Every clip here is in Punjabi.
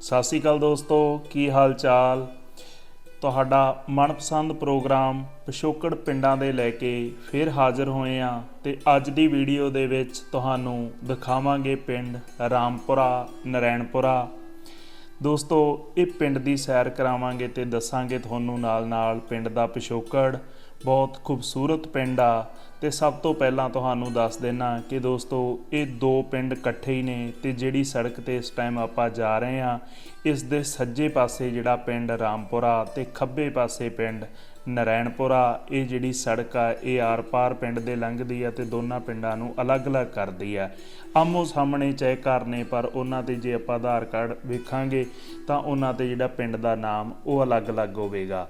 ਸਤਿ ਸ਼੍ਰੀ ਅਕਾਲ ਦੋਸਤੋ, ਕੀ ਹਾਲ ਚਾਲ? ਤੁਹਾਡਾ ਮਨਪਸੰਦ ਪ੍ਰੋਗਰਾਮ ਪਿਛੋਕੜ ਪਿੰਡਾਂ ਦੇ ਲੈ ਕੇ ਫਿਰ ਹਾਜ਼ਰ ਹੋਏ ਆ ਤੇ ਅੱਜ ਦੀ ਵੀਡੀਓ ਦੇ ਵਿੱਚ ਤੁਹਾਨੂੰ ਦਿਖਾਵਾਂਗੇ ਪਿੰਡ ਰਾਮਪੁਰਾ, ਨਰੈਣਪੁਰਾ। ਦੋਸਤੋ, ਇਹ ਪਿੰਡ ਦੀ ਸੈਰ ਕਰਾਵਾਂਗੇ ਤੇ ਦੱਸਾਂਗੇ ਤੁਹਾਨੂੰ ਨਾਲ-ਨਾਲ ਪਿੰਡ ਦਾ ਪਿਛੋਕੜ। ਬਹੁਤ ਖੂਬਸੂਰਤ ਪਿੰਡ ਆ ਤੇ ਸਭ ਤੋਂ ਪਹਿਲਾਂ ਤੁਹਾਨੂੰ ਦੱਸ ਦੇਣਾ ਕਿ ਦੋਸਤੋ, ਇਹ ਦੋ ਪਿੰਡ ਇਕੱਠੇ ਹੀ ਨੇ ਤੇ ਜਿਹੜੀ ਸੜਕ ਤੇ ਇਸ ਟਾਈਮ ਆਪਾਂ ਜਾ ਰਹੇ ਆ ਇਸ ਦੇ ਸੱਜੇ ਪਾਸੇ ਜਿਹੜਾ ਪਿੰਡ ਰਾਮਪੁਰਾ ਤੇ ਖੱਬੇ ਪਾਸੇ ਪਿੰਡ ਨਰੈਣਪੁਰਾ, ਇਹ ਜਿਹੜੀ ਸੜਕ ਆ, ਇਹ ਆਰ-ਪਾਰ ਪਿੰਡ ਦੇ ਲੰਘਦੀ ਆ ਤੇ ਦੋਨਾਂ ਪਿੰਡਾਂ ਨੂੰ ਅਲੱਗ-ਅਲੱਗ ਕਰਦੀ ਆ। ਆਮੋ ਸਾਹਮਣੇ ਚਾਹੇ ਘਰ ਨੇ, ਪਰ ਉਹਨਾਂ ਤੇ ਜੇ ਆਪਾਂ ਆਧਾਰ ਕਾਰਡ ਵੇਖਾਂਗੇ ਤਾਂ ਉਹਨਾਂ ਤੇ ਜਿਹੜਾ ਪਿੰਡ ਦਾ ਨਾਮ ਉਹ ਅਲੱਗ-ਅਲੱਗ ਹੋਵੇਗਾ।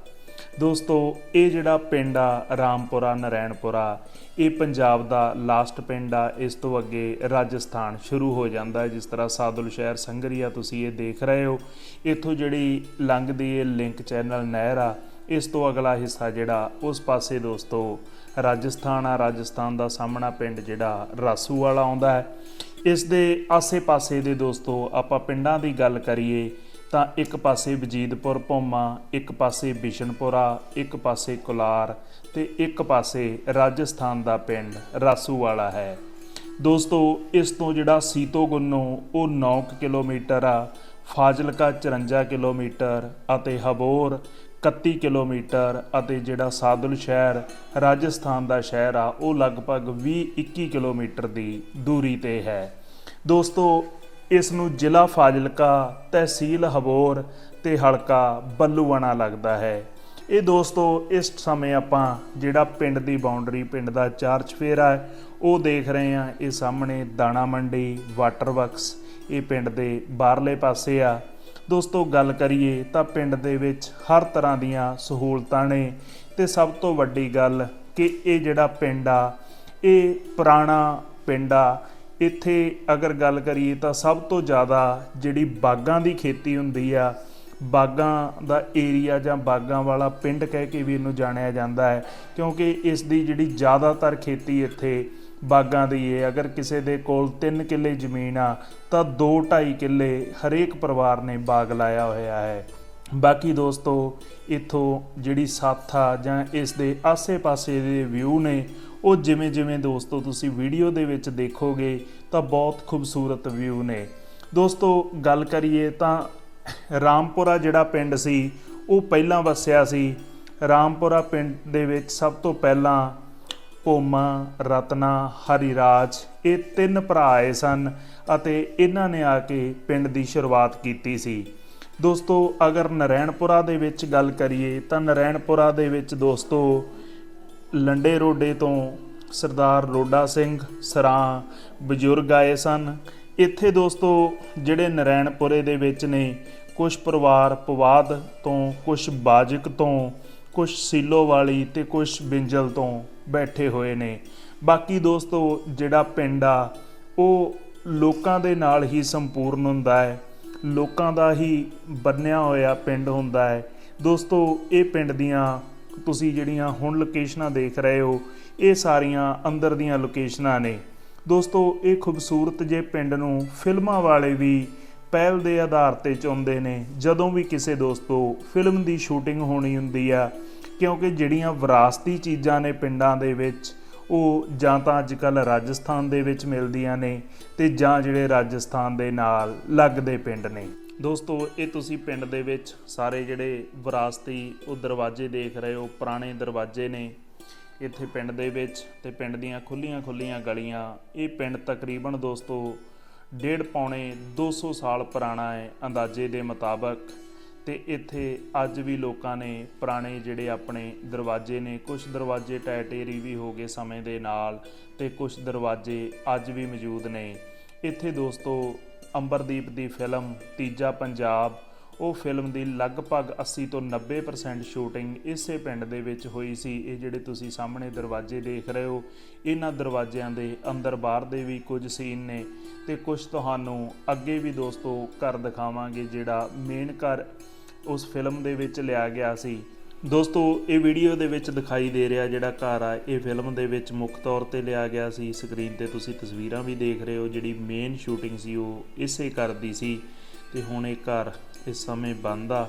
ਦੋਸਤੋ, ਇਹ ਜਿਹੜਾ ਪਿੰਡ ਆ, ਰਾਮਪੁਰਾ, ਨਰੈਣਪੁਰਾ, ਇਹ ਪੰਜਾਬ ਦਾ ਲਾਸਟ ਪਿੰਡ ਆ, ਇਸ ਤੋਂ ਅੱਗੇ ਰਾਜਸਥਾਨ ਸ਼ੁਰੂ ਹੋ ਜਾਂਦਾ ਹੈ, ਜਿਸ ਤਰ੍ਹਾਂ ਸਾਦੁਲ ਸ਼ਹਿਰ, ਸੰਗਰੀਆ ਤੁਸੀਂ ਇਹ ਦੇਖ ਰਹੇ ਹੋ। ਇੱਥੋਂ ਜਿਹੜੀ ਲੰਘਦੀ ਇਹ ਲਿੰਕ ਚੈਨਲ ਨਹਿਰ ਆ, ਇਸ ਤੋਂ ਅਗਲਾ ਹਿੱਸਾ ਜਿਹੜਾ, ਉਸ ਪਾਸੇ ਦੋਸਤੋ, ਰਾਜਸਥਾਨ ਆ, ਰਾਜਸਥਾਨ ਦਾ ਸਾਹਮਣਾ ਪਿੰਡ ਜਿਹੜਾ ਰਾਸੂ ਵਾਲਾ ਆਉਂਦਾ ਹੈ। ਇਸ ਦੇ ਆਸੇ-ਪਾਸੇ ਦੇ ਦੋਸਤੋ, ਆਪਾਂ ਪਿੰਡਾਂ ਦੀ ਗੱਲ ਕਰੀਏ ਤਾਂ ਇੱਕ ਪਾਸੇ ਵਜੀਦਪੁਰ ਭੋਮਾ, ਇੱਕ ਪਾਸੇ ਬਿਸ਼ਨਪੁਰਾ, ਇੱਕ ਪਾਸੇ ਕੁਲਾਰ ਤੇ ਇੱਕ ਪਾਸੇ ਰਾਜਸਥਾਨ ਦਾ ਪਿੰਡ ਰਾਸੂ ਵਾਲਾ ਹੈ। ਦੋਸਤੋ, ਇਸ ਤੋਂ ਜਿਹੜਾ ਸੀਤੋ ਗੁੰਨੋ, ਉਹ 9 ਕਿਲੋਮੀਟਰ ਆ, ਫਾਜ਼ਿਲਕਾ 54 ਕਿਲੋਮੀਟਰ ਅਤੇ ਹਬੋਰ 31 ਕਿਲੋਮੀਟਰ ਅਤੇ ਜਿਹੜਾ ਸਾਦੁਲ ਸ਼ਹਿਰ, ਰਾਜਸਥਾਨ ਦਾ ਸ਼ਹਿਰ ਆ, ਉਹ ਲਗਭਗ 20-21 ਕਿਲੋਮੀਟਰ ਦੀ ਦੂਰੀ ਤੇ ਹੈ। ਦੋਸਤੋ ਇਸ ਨੂੰ ਜ਼ਿਲ੍ਹਾ ਫਾਜ਼ਿਲਕਾ, ਤਹਿਸੀਲ ਹਬੋਰ ਤੇ ਹਲਕਾ ਬੱਲੂਆਣਾ ਲੱਗਦਾ ਹੈ। ਇਹ ਦੋਸਤੋ, ਇਸ ਸਮੇਂ ਆਪਾਂ ਜਿਹੜਾ ਪਿੰਡ ਦੀ ਬਾਉਂਡਰੀ ਪਿੰਡ ਦਾ ਚਾਰ ਚਫੇਰਾ ਹੈ, ਉਹ ਦੇਖ ਰਹੇ ਹਾਂ। ਇਹ ਸਾਹਮਣੇ ਦਾਣਾ ਮੰਡੀ ਵਾਟਰ ਵਰਕਸ ਇਹ ਪਿੰਡ ਦੇ ਬਾਹਰਲੇ ਪਾਸੇ ਆ। ਦੋਸਤੋ, ਗੱਲ ਕਰੀਏ ਤਾਂ ਪਿੰਡ ਦੇ ਵਿੱਚ ਹਰ ਤਰ੍ਹਾਂ ਦੀਆਂ ਸਹੂਲਤਾਂ ਨੇ ਤੇ ਸਭ ਤੋਂ ਵੱਡੀ ਗੱਲ ਕਿ ਇਹ ਜਿਹੜਾ ਪਿੰਡ ਆ, ਇਹ ਪੁਰਾਣਾ ਪਿੰਡ ਆ ਇੱਥੇ ਅਗਰ ਗੱਲ ਕਰੀਏ ਤਾਂ ਸਭ ਤੋਂ ਜ਼ਿਆਦਾ ਜਿਹੜੀ ਬਾਗਾਂ ਦੀ ਖੇਤੀ ਹੁੰਦੀ ਆ, ਬਾਗਾਂ ਦਾ ਏਰੀਆ ਜਾਂ ਬਾਗਾਂ ਵਾਲਾ ਪਿੰਡ ਕਹਿ ਕੇ ਵੀ ਇਹਨੂੰ ਜਾਣਿਆ ਜਾਂਦਾ ਹੈ, ਕਿਉਂਕਿ ਇਸ ਦੀ ਜਿਹੜੀ ਜ਼ਿਆਦਾਤਰ ਖੇਤੀ ਇੱਥੇ ਬਾਗਾਂ ਦੀ ਹੈ ਅਗਰ ਕਿਸੇ ਦੇ ਕੋਲ 3 ਕਿੱਲੇ ਜ਼ਮੀਨ ਆ, ਤਾਂ 2.5 ਕਿੱਲੇ ਹਰੇਕ ਪਰਿਵਾਰ ਨੇ ਬਾਗ ਲਾਇਆ ਹੋਇਆ ਹੈ। ਬਾਕੀ ਦੋਸਤੋ, ਇਥੋਂ ਜਿਹੜੀ ਸਾਥਾ ਜਾਂ ਇਸ ਦੇ ਆਸੇ-ਪਾਸੇ ਦੇ ਵਿਊ ਨੇ ਉਹ ਜਿਵੇਂ ਜਿਵੇਂ ਦੋਸਤੋ ਤੁਸੀਂ ਵੀਡੀਓ ਦੇ ਵਿੱਚ ਦੇਖੋਗੇ ਤਾਂ ਬਹੁਤ ਖੂਬਸੂਰਤ ਵਿਊ ਨੇ। ਦੋਸਤੋ, ਗੱਲ ਕਰੀਏ ਤਾਂ ਰਾਮਪੁਰਾ ਜਿਹੜਾ ਪਿੰਡ ਸੀ, ਉਹ ਪਹਿਲਾਂ ਵਸਿਆ ਸੀ। ਰਾਮਪੁਰਾ ਪਿੰਡ ਦੇ ਵਿੱਚ ਸਭ ਤੋਂ ਪਹਿਲਾਂ ਭੋਮਾ, ਰਤਨਾ, ਹਰੀਰਾਜ ਇਹ ਤਿੰਨ ਭਰਾ ਆਏ ਸਨ ਅਤੇ ਇਹਨਾਂ ਨੇ ਆ ਕੇ ਪਿੰਡ ਦੀ ਸ਼ੁਰੂਆਤ ਕੀਤੀ ਸੀ। ਦੋਸਤੋ, ਅਗਰ ਨਰੈਣਪੁਰਾ ਦੇ ਵਿੱਚ ਗੱਲ ਕਰੀਏ ਤਾਂ ਨਰੈਣਪੁਰਾ ਦੇ ਵਿੱਚ ਦੋਸਤੋ ਲੰਡੇ ਰੋਡੇ ਤੋਂ ਸਰਦਾਰ ਰੋਡਾ ਸਿੰਘ ਸਰਾਂ ਬਜ਼ੁਰਗ ਆਏ ਸਨ। ਇੱਥੇ ਦੋਸਤੋ, ਜਿਹੜੇ ਨਰੈਣਪੁਰੇ ਦੇ ਵਿੱਚ ਨੇ ਕੁਝ ਪਰਿਵਾਰ ਪਵਾਦ ਤੋਂ ਕੁਝ ਬਾਜਕ ਤੋਂ ਕੁਝ ਸੀਲੋ ਵਾਲੀ ਤੇ ਕੁਝ ਬਿੰਜਲ ਤੋਂ ਬੈਠੇ ਹੋਏ ਨੇ। ਬਾਕੀ ਦੋਸਤੋ, ਜਿਹੜਾ ਪਿੰਡ ਆ, ਉਹ ਲੋਕਾਂ ਦੇ ਨਾਲ ਹੀ ਸੰਪੂਰਨ ਹੁੰਦਾ ਹੈ। ਲੋਕਾਂ ਦਾ ਹੀ ਬੰਨਿਆ ਹੋਇਆ ਪਿੰਡ ਹੁੰਦਾ ਹੈ। ਦੋਸਤੋ, ਇਹ ਪਿੰਡ ਦੀਆਂ ਤੁਸੀਂ ਜਿਹੜੀਆਂ ਹੁਣ ਲੋਕੇਸ਼ਨਾਂ ਦੇਖ ਰਹੇ ਹੋ, ਇਹ ਸਾਰੀਆਂ ਅੰਦਰ ਦੀਆਂ ਲੋਕੇਸ਼ਨਾਂ ਨੇ। ਦੋਸਤੋ, ਇਹ ਖੂਬਸੂਰਤ ਜੇ ਪਿੰਡ ਨੂੰ ਫਿਲਮਾਂ ਵਾਲੇ ਵੀ ਪਹਿਲ ਦੇ ਆਧਾਰ ਤੇ ਚੁਣਦੇ ਨੇ। ਜਦੋਂ ਵੀ ਕਿਸੇ ਦੋਸਤੋ ਫਿਲਮ ਦੀ ਸ਼ੂਟਿੰਗ ਹੋਣੀ ਹੁੰਦੀ ਆ, ਕਿਉਂਕਿ ਜਿਹੜੀਆਂ ਵਿਰਾਸਤੀ ਚੀਜ਼ਾਂ ਨੇ ਪਿੰਡਾਂ ਦੇ ਵਿੱਚ, ਉਹ ਜਾਂ ਤਾਂ ਅੱਜ ਕੱਲ ਰਾਜਸਥਾਨ ਦੇ ਵਿੱਚ ਮਿਲਦੀਆਂ ਨੇ ਤੇ ਜਾਂ ਜਿਹੜੇ ਰਾਜਸਥਾਨ ਦੇ ਨਾਲ ਲੱਗਦੇ ਪਿੰਡ ਨੇ। ਦੋਸਤੋ, ਇਹ ਤੁਸੀਂ ਪਿੰਡ ਦੇ ਵਿੱਚ ਸਾਰੇ ਜਿਹੜੇ ਵਿਰਾਸਤੀ ਉਹ ਦਰਵਾਜ਼ੇ ਦੇਖ ਰਹੇ ਹੋ, ਪੁਰਾਣੇ ਦਰਵਾਜ਼ੇ ਨੇ ਇੱਥੇ ਪਿੰਡ ਦੇ ਵਿੱਚ ਤੇ ਪਿੰਡ ਦੀਆਂ ਖੁੱਲੀਆਂ ਖੁੱਲੀਆਂ ਗਲੀਆਂ। ਇਹ ਪਿੰਡ ਤਕਰੀਬਨ ਦੋਸਤੋ ਡੇਢ ਪੌਣੇ 200 ਸਾਲ ਪੁਰਾਣਾ ਹੈ ਅੰਦਾਜ਼ੇ ਦੇ ਮੁਤਾਬਕ ਤੇ ਇੱਥੇ ਅੱਜ ਵੀ ਲੋਕਾਂ ਨੇ ਪੁਰਾਣੇ ਜਿਹੜੇ ਆਪਣੇ ਦਰਵਾਜ਼ੇ ਨੇ ਕੁਝ ਦਰਵਾਜ਼ੇ ਟੈਟੇਰੀ ਵੀ ਹੋ ਗਏ ਸਮੇਂ ਦੇ ਨਾਲ ਤੇ ਕੁਝ ਦਰਵਾਜ਼ੇ ਅੱਜ ਵੀ ਮੌਜੂਦ ਨੇ। ਇੱਥੇ ਦੋਸਤੋ ਅੰਬਰਦੀਪ ਦੀ ਫਿਲਮ ਤੀਜਾ ਪੰਜਾਬ। ਉਹ ਫਿਲਮ ਦੀ ਲਗਭਗ 80 ਤੋਂ 90% ਸ਼ੂਟਿੰਗ ਇਸੇ ਪਿੰਡ ਦੇ ਵਿੱਚ ਹੋਈ ਸੀ। ਇਹ ਜਿਹੜੇ ਤੁਸੀਂ ਸਾਹਮਣੇ ਦਰਵਾਜ਼ੇ ਦੇਖ ਰਹੇ ਹੋ, ਇਹਨਾਂ ਦਰਵਾਜ਼ਿਆਂ ਦੇ ਅੰਦਰ ਬਾਹਰ ਦੇ ਵੀ ਕੁਝ ਸੀਨ ਨੇ ਤੇ ਕੁਝ ਤੁਹਾਨੂੰ ਅੱਗੇ ਵੀ ਦੋਸਤੋ ਘਰ ਦਿਖਾਵਾਂਗੇ ਜਿਹੜਾ ਮੇਨ ਘਰ ਉਸ ਫਿਲਮ ਦੇ ਵਿੱਚ ਲਿਆ ਗਿਆ ਸੀ। ਦੋਸਤੋ, ਇਹ ਵੀਡੀਓ ਦੇ ਵਿੱਚ ਦਿਖਾਈ ਦੇ ਰਿਹਾ ਜਿਹੜਾ ਘਰ ਆ, ਇਹ ਫਿਲਮ ਦੇ ਵਿੱਚ ਮੁੱਖ ਤੌਰ ਤੇ ਲਿਆ ਗਿਆ ਸੀ। ਸਕਰੀਨ ਤੇ ਤੁਸੀਂ ਤਸਵੀਰਾਂ ਵੀ ਦੇਖ ਰਹੇ ਹੋ, ਜਿਹੜੀ ਮੇਨ ਸ਼ੂਟਿੰਗ ਸੀ, ਉਹ ਇਸੇ ਘਰ ਦੀ ਸੀ। ਤੇ ਹੁਣ ਇਹ ਘਰ ਇਸ ਸਮੇਂ ਬੰਦ ਆ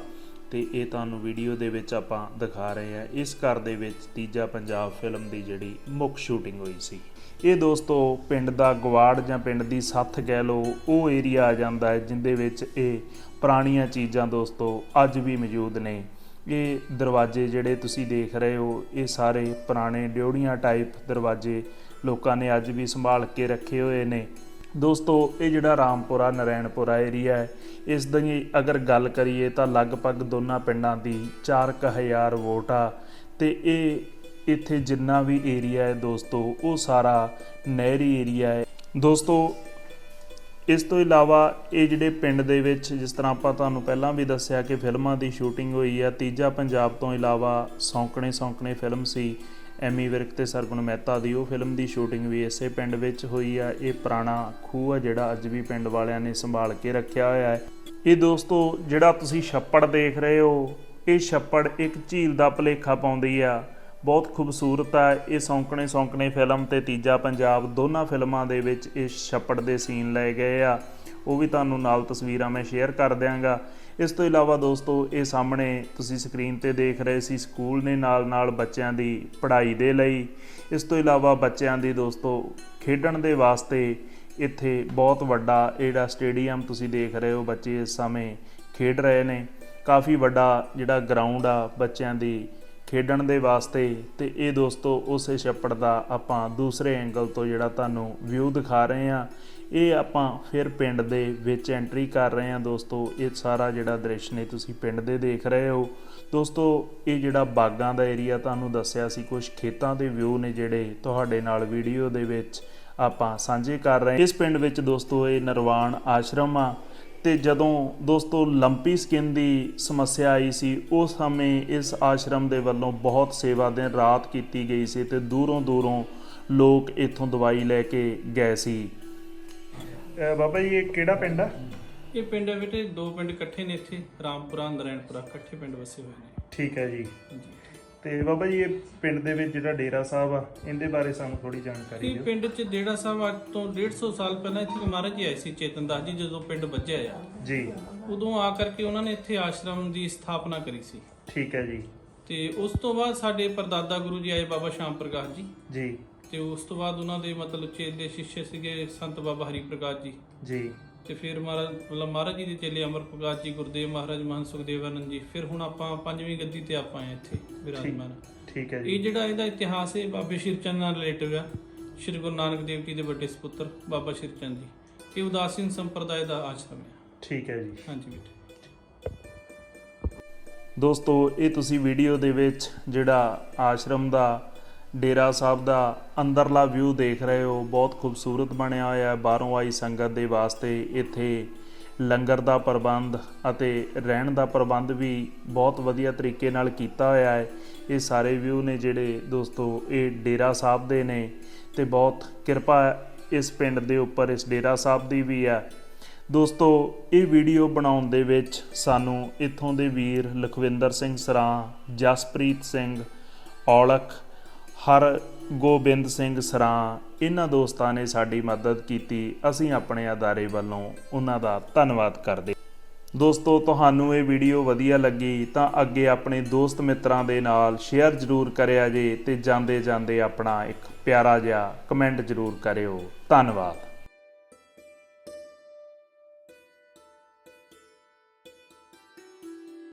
ਤੇ ਇਹ ਤੁਹਾਨੂੰ ਵੀਡੀਓ ਦੇ ਵਿੱਚ ਆਪਾਂ ਦਿਖਾ ਰਹੇ ਆ ਇਸ ਘਰ ਦੇ ਵਿੱਚ ਤੀਜਾ ਪੰਜਾਬ ਫਿਲਮ ਦੀ ਜਿਹੜੀ ਮੁੱਖ ਸ਼ੂਟਿੰਗ ਹੋਈ ਸੀ। ਇਹ ਦੋਸਤੋ, ਪਿੰਡ ਦਾ ਗਵਾੜ ਜਾਂ ਪਿੰਡ ਦੀ ਸੱਥ ਕਹਿ ਲਓ, ਉਹ ਏਰੀਆ ਆ ਜਾਂਦਾ ਹੈ, ਜਿੰਦੇ ਵਿੱਚ ਇਹ ਪੁਰਾਣੀਆਂ ਚੀਜ਼ਾਂ ਦੋਸਤੋ ਅੱਜ ਵੀ ਮੌਜੂਦ ਨੇ। ਇਹ ਦਰਵਾਜ਼ੇ ਜਿਹੜੇ ਤੁਸੀਂ ਦੇਖ ਰਹੇ ਹੋ, ਇਹ ਸਾਰੇ ਪੁਰਾਣੇ ਡਿਉੜੀਆਂ ਟਾਈਪ ਦਰਵਾਜ਼ੇ ਲੋਕਾਂ ਨੇ ਅੱਜ ਵੀ ਸੰਭਾਲ ਕੇ ਰੱਖੇ ਹੋਏ ਨੇ। ਦੋਸਤੋ, ਇਹ ਜਿਹੜਾ ਰਾਮਪੁਰਾ, ਨਰੈਣਪੁਰਾ ਏਰੀਆ ਹੈ, ਇਸ ਦੀ ਅਗਰ ਗੱਲ ਕਰੀਏ ਤਾਂ ਲਗਭਗ ਦੋਨਾਂ ਪਿੰਡਾਂ ਦੀ 4000 ਵੋਟ ਆ। ਤੇ ਇਹ ਇੱਥੇ ਜਿੰਨਾ ਵੀ ਏਰੀਆ ਹੈ ਦੋਸਤੋ, ਉਹ ਸਾਰਾ ਨਹਿਰੀ ਏਰੀਆ ਹੈ। ਦੋਸਤੋ ਇਸ ਤੋਂ ਇਲਾਵਾ ਇਹ ਜਿਹੜੇ ਪਿੰਡ ਦੇ ਵਿੱਚ ਜਿਸ ਤਰ੍ਹਾਂ ਆਪਾਂ ਤੁਹਾਨੂੰ ਪਹਿਲਾਂ ਵੀ ਦੱਸਿਆ ਕਿ ਫਿਲਮਾਂ ਦੀ ਸ਼ੂਟਿੰਗ ਹੋਈ ਆ, ਤੀਜਾ ਪੰਜਾਬ ਤੋਂ ਇਲਾਵਾ ਸੌਂਕਣੇ ਸੌਂਕਣੇ ਫਿਲਮ ਸੀ ਐਮੀ ਵਿਰਕ ਤੇ ਸਰਗੁਣ ਮਹਿਤਾ ਦੀ, ਉਹ ਫਿਲਮ ਦੀ ਸ਼ੂਟਿੰਗ ਵੀ ਇਸੇ ਪਿੰਡ ਵਿੱਚ ਹੋਈ ਆ। ਇਹ ਪੁਰਾਣਾ ਖੂਹ ਆ ਜਿਹੜਾ ਅੱਜ ਵੀ ਪਿੰਡ ਵਾਲਿਆਂ ਨੇ ਸੰਭਾਲ ਕੇ ਰੱਖਿਆ ਹੋਇਆ ਹੈ। ਇਹ ਦੋਸਤੋ, ਜਿਹੜਾ ਤੁਸੀਂ ਛੱਪੜ ਦੇਖ ਰਹੇ ਹੋ, ਇਹ ਛੱਪੜ ਇੱਕ ਝੀਲ ਦਾ ਭਲੇਖਾ ਪਾਉਂਦੀ ਆ। ਬਹੁਤ ਖੂਬਸੂਰਤ ਆ। ਇਹ ਸੌਂਕਣੇ ਸੌਂਕਣੇ ਫਿਲਮ ਤੇ ਤੀਜਾ ਪੰਜਾਬ ਦੋਨਾਂ ਫਿਲਮਾਂ ਦੇ ਵਿੱਚ ਇਹ ਛੱਪੜ ਦੇ ਸੀਨ ਲਏ ਗਏ ਆ। ਉਹ ਵੀ ਤੁਹਾਨੂੰ ਨਾਲ ਤਸਵੀਰਾਂ ਮੈਂ ਸ਼ੇਅਰ ਕਰ ਦਿਆਂਗਾ। ਇਸ ਤੋਂ ਇਲਾਵਾ ਦੋਸਤੋ, ਇਹ ਸਾਹਮਣੇ ਤੁਸੀਂ ਸਕਰੀਨ ਤੇ ਦੇਖ ਰਹੇ ਸੀ ਸਕੂਲ ਨੇ ਨਾਲ ਨਾਲ ਬੱਚਿਆਂ ਦੀ ਪੜ੍ਹਾਈ ਦੇ ਲਈ। ਇਸ ਤੋਂ ਇਲਾਵਾ ਬੱਚਿਆਂ ਦੀ ਦੋਸਤੋ, ਖੇਡਣ ਦੇ ਵਾਸਤੇ ਇੱਥੇ ਬਹੁਤ ਵੱਡਾ ਇਹ ਜਿਹੜਾ ਸਟੇਡੀਅਮ ਤੁਸੀਂ ਦੇਖ ਰਹੇ ਹੋ, ਬੱਚੇ ਇਸ ਸਮੇਂ ਖੇਡ ਰਹੇ ਨੇ। ਕਾਫੀ ਵੱਡਾ ਜਿਹੜਾ ਗਰਾਊਂਡ ਆ ਬੱਚਿਆਂ ਦੀ ਖੇਡਣ ਦੇ ਵਾਸਤੇ ਤੇ ਇਹ ਦੋਸਤੋ ਉਸੇ ਛੱਪੜ ਦਾ ਆਪਾਂ ਦੂਸਰੇ ਐਂਗਲ ਤੋਂ ਜਿਹੜਾ ਤੁਹਾਨੂੰ ਵਿਊ ਦਿਖਾ ਰਹੇ ਆ ਇਹ ਆਪਾਂ ਫਿਰ ਪਿੰਡ ਦੇ ਵਿੱਚ ਐਂਟਰੀ ਕਰ ਰਹੇ ਆ ਦੋਸਤੋ। ਇਹ ਸਾਰਾ ਜਿਹੜਾ ਦ੍ਰਿਸ਼ ਨੇ ਤੁਸੀਂ ਪਿੰਡ ਦੇ ਦੇਖ ਰਹੇ ਹੋ। ਦੋਸਤੋ, ਇਹ ਜਿਹੜਾ ਬਾਗਾਂ ਦਾ ਏਰੀਆ ਤੁਹਾਨੂੰ ਦੱਸਿਆ ਸੀ ਕੁਝ ਖੇਤਾਂ ਦੇ ਵਿਊ ਨੇ ਜਿਹੜੇ ਤੁਹਾਡੇ ਨਾਲ ਵੀਡੀਓ ਦੇ ਵਿੱਚ ਆਪਾਂ ਸਾਂਝੇ ਕਰ ਰਹੇ ਇਸ ਪਿੰਡ ਵਿੱਚ ਦੋਸਤੋ ਇਹ ਨਰਵਾਣ ਆਸ਼ਰਮ ਆ। ਤੇ ਜਦੋਂ ਦੋਸਤੋ ਲੰਪੀ ਸਕਿਨ ਦੀ ਸਮੱਸਿਆ ਆਈ ਸੀ ਉਸ ਸਮੇਂ ਇਸ ਆਸ਼ਰਮ ਦੇ ਵੱਲੋਂ ਬਹੁਤ ਸੇਵਾ ਦਿਨ ਰਾਤ ਕੀਤੀ ਗਈ ਸੀ ਤੇ ਦੂਰੋਂ ਦੂਰੋਂ ਲੋਕ ਇੱਥੋਂ ਦਵਾਈ ਲੈ ਕੇ ਗਏ ਸੀ। ਬਾਬਾ ਜੀ ਇਹ ਕਿਹੜਾ ਪਿੰਡ ਆ? ਇਹ ਪਿੰਡ ਬੇਟੇ ਦੋ ਪਿੰਡ ਇਕੱਠੇ ਨੇ ਇੱਥੇ ਰਾਮਪੁਰਾ ਨਰੈਣਪੁਰਾ ਇਕੱਠੇ ਪਿੰਡ ਵਸੇ ਹੋਏ ਨੇ। ਠੀਕ ਹੈ ਜੀ। ਤੇ ਬਾਬਾ ਜੀ ਇਹ ਪਿੰਡ ਦੇ ਵਿੱਚ ਜਿਹੜਾ ਡੇਰਾ ਸਾਹਿਬ ਆ ਇਹਦੇ ਬਾਰੇ ਸਾਨੂੰ ਥੋੜੀ ਜਾਣਕਾਰੀ ਇਹ ਦਿਓ। ਪਿੰਡ 'ਚ ਡੇੜਾ ਸਾਹਿਬ ਅੱਜ ਤੋਂ 150 ਸਾਲ ਪਹਿਲਾਂ ਇੱਥੇ ਮਹਾਰਾਜ ਜੀ ਆਏ ਸੀ ਚੇਤਨ ਦਾਸ ਜੀ ਜਦੋਂ ਪਿੰਡ ਵੱਜਿਆ ਆ। ਜੀ। ਉਦੋਂ ਆ ਕਰਕੇ ਉਹਨਾਂ ਨੇ ਇੱਥੇ ਆਸ਼ਰਮ ਦੀ ਸਥਾਪਨਾ ਕਰੀ ਸੀ। ਠੀਕ ਹੈ ਜੀ। ਤੇ ਉਸ ਤੋਂ ਬਾਅਦ ਸਾਡੇ ਪਰਦਾਦਾ ਗੁਰੂ ਜੀ ਆਏ ਬਾਬਾ ਸ਼ਾਮ ਪ੍ਰਕਾਸ਼ ਜੀ। ਜੀ। ਤੇ ਉਸ ਤੋਂ ਬਾਅਦ ਉਹਨਾਂ ਦੇ ਮਤਲਬ ਚੇਲੇ ਸ਼ਿష్‍ය ਸੀਗੇ ਸੰਤ ਬਾਬਾ ਹਰੀ ਪ੍ਰਕਾਸ਼ ਜੀ। ਜੀ। ਤੇ ਫਿਰ ਮਹਾਰਾਜ ਮਤਲਬ ਮਹਾਰਾਜ ਜੀ ਦੇ ਚੇਲੇ ਅਮਰ ਪ੍ਰਕਾਸ਼ ਜੀ ਗੁਰਦੇਵ ਮਹਾਰਾਜ ਮਹੰਤ ਸੁਖਦੇਵਾਨੰਦ ਜੀ ਫਿਰ ਹੁਣ ਆਪਾਂ ਪੰਜਵੀਂ ਗੱਦੀ ਤੇ ਆਪਾਂ ਆਏ ਇੱਥੇ ਵਿਰਾਜਮਾਨ। ਠੀਕ ਹੈ ਜੀ। ਇਹ ਜਿਹੜਾ ਇਹਦਾ ਇਤਿਹਾਸ ਹੈ ਬਾਬੇ ਸ਼ਿਰਚੰਦ ਨਾਲ ਰਿਲੇਟਿਵ ਆ। ਸ਼੍ਰੀ ਗੁਰੂ ਨਾਨਕ ਦੇਵ ਜੀ ਦੇ ਵੱਡੇ ਸੁਪੁੱਤਰ ਬਾਬਾ ਸ਼ਿਰਚੰਦ ਜੀ। ਇਹ ਉਦਾਸੀਨ ਸੰਪਰਦਾਇ ਦਾ ਆਸ਼ਰਮ ਹੈ। ਠੀਕ ਹੈ ਜੀ। ਹਾਂਜੀ ਬੇਟੇ। ਦੋਸਤੋ ਇਹ ਤੁਸੀਂ ਵੀਡੀਓ ਦੇ ਵਿੱਚ ਜਿਹੜਾ ਆਸ਼ਰਮ ਦਾ ਡੇਰਾ ਸਾਹਿਬ ਦਾ ਅੰਦਰਲਾ ਵਿਊ ਦੇਖ ਰਹੇ ਹੋ। ਬਹੁਤ ਖੂਬਸੂਰਤ ਬਣਿਆ ਹੋਇਆ ਹੈ। ਬਾਹਰੋਂ ਆਈ ਸੰਗਤ ਦੇ ਵਾਸਤੇ ਇੱਥੇ ਲੰਗਰ ਦਾ ਪ੍ਰਬੰਧ ਅਤੇ ਰਹਿਣ ਦਾ ਪ੍ਰਬੰਧ ਵੀ ਬਹੁਤ ਵਧੀਆ ਤਰੀਕੇ ਨਾਲ ਕੀਤਾ ਹੋਇਆ ਹੈ। ਇਹ ਸਾਰੇ ਵਿਊ ਨੇ ਜਿਹੜੇ ਦੋਸਤੋ, ਇਹ ਡੇਰਾ ਸਾਹਿਬ ਦੇ ਨੇ ਤੇ ਬਹੁਤ ਕਿਰਪਾ ਇਸ ਪਿੰਡ ਦੇ ਉੱਪਰ, ਇਸ ਡੇਰਾ ਸਾਹਿਬ ਦੀ ਵੀ ਹੈ। ਦੋਸਤੋ, ਇਹ ਵੀਡੀਓ ਬਣਾਉਣ ਦੇ ਵਿੱਚ ਸਾਨੂੰ ਇੱਥੋਂ ਦੇ ਵੀਰ ਲਖਵਿੰਦਰ ਸਿੰਘ ਸਰਾਂ, ਜਸਪ੍ਰੀਤ ਸਿੰਘ ਔਲਖ ਹਰ ਗੋਬਿੰਦ ਸਿੰਘ ਸਰਾਂ, ਇਹਨਾਂ ਦੋਸਤਾਂ ਨੇ ਸਾਡੀ ਮਦਦ ਕੀਤੀ। ਅਸੀਂ ਆਪਣੇ ਅਦਾਰੇ ਵੱਲੋਂ ਉਹਨਾਂ ਦਾ ਧੰਨਵਾਦ ਕਰਦੇ ਦੋਸਤੋ, ਤੁਹਾਨੂੰ ਇਹ ਵੀਡੀਓ ਵਧੀਆ ਲੱਗੀ ਤਾਂ ਅੱਗੇ ਆਪਣੇ ਦੋਸਤ ਮਿੱਤਰਾਂ ਦੇ ਨਾਲ ਸ਼ੇਅਰ ਜ਼ਰੂਰ ਕਰਿਆ ਜੇ ਤੇ ਜਾਂਦੇ ਜਾਂਦੇ ਆਪਣਾ ਇੱਕ ਪਿਆਰਾ ਜਿਹਾ ਕਮੈਂਟ ਜ਼ਰੂਰ ਕਰਿਓ। ਧੰਨਵਾਦ।